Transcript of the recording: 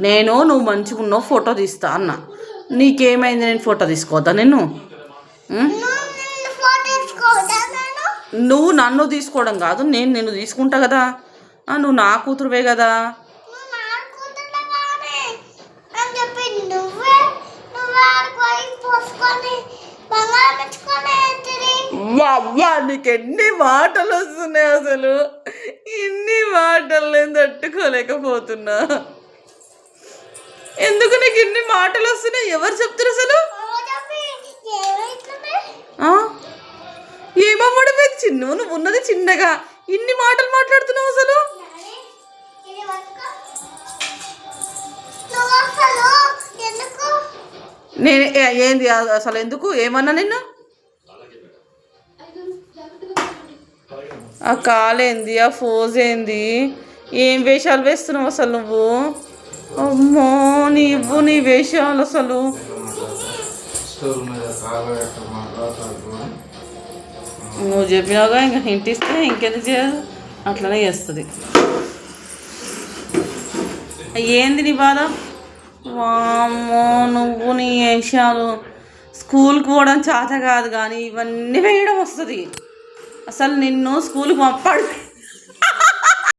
నేను నువ్వు మంచిగా ఉన్నావు ఫోటో తీస్తా అన్న. నీకేమైంది నేను ఫోటో తీసుకోవద్దా నేను నువ్వు నన్ను తీసుకోవడం కాదు నేను నిన్ను తీసుకుంటా కదా. నువ్వు నా కూతురువే కదా. నువ్వు నీకు ఎన్ని మాటలు వస్తున్నాయి అసలు? ఇన్ని మాటలు నేను తట్టుకోలేకపోతున్నా. ఎందుకు నీకు ఇన్ని మాటలు వస్తున్నాయి? ఎవరు చెప్తారు అసలు? ఏమమ్మడు చెప్పి ఏమైతుంది ఏమమ్మడిపోయింది నువ్వు ఉన్నది చిన్నగా. ఇన్ని మాటలు మాట్లాడుతున్నావు అసలు? నేను ఏంది అసలు ఎందుకు? ఏమన్నా నిన్ను? ఆ కాలేంది ఆ ఫోజ్ ఏంది ఏం వేషాలు వేస్తున్నావు అసలు నువ్వు? అమ్మో నీవు నీ వేషాలు అసలు. నువ్వు చెప్పినావుగా ఇంకా ఇంటిస్తే ఇస్తే ఇంకెందుకు చేయదు? అట్లనే చేస్తుంది. ఏంది నీ బాధ? వామ్మో నువ్వు నీ వేషాలు. స్కూల్కి పోవడం చేత కాదు కానీ ఇవన్నీ వేయడం వస్తుంది. అసలు నిన్ను స్కూల్కి పంపాడు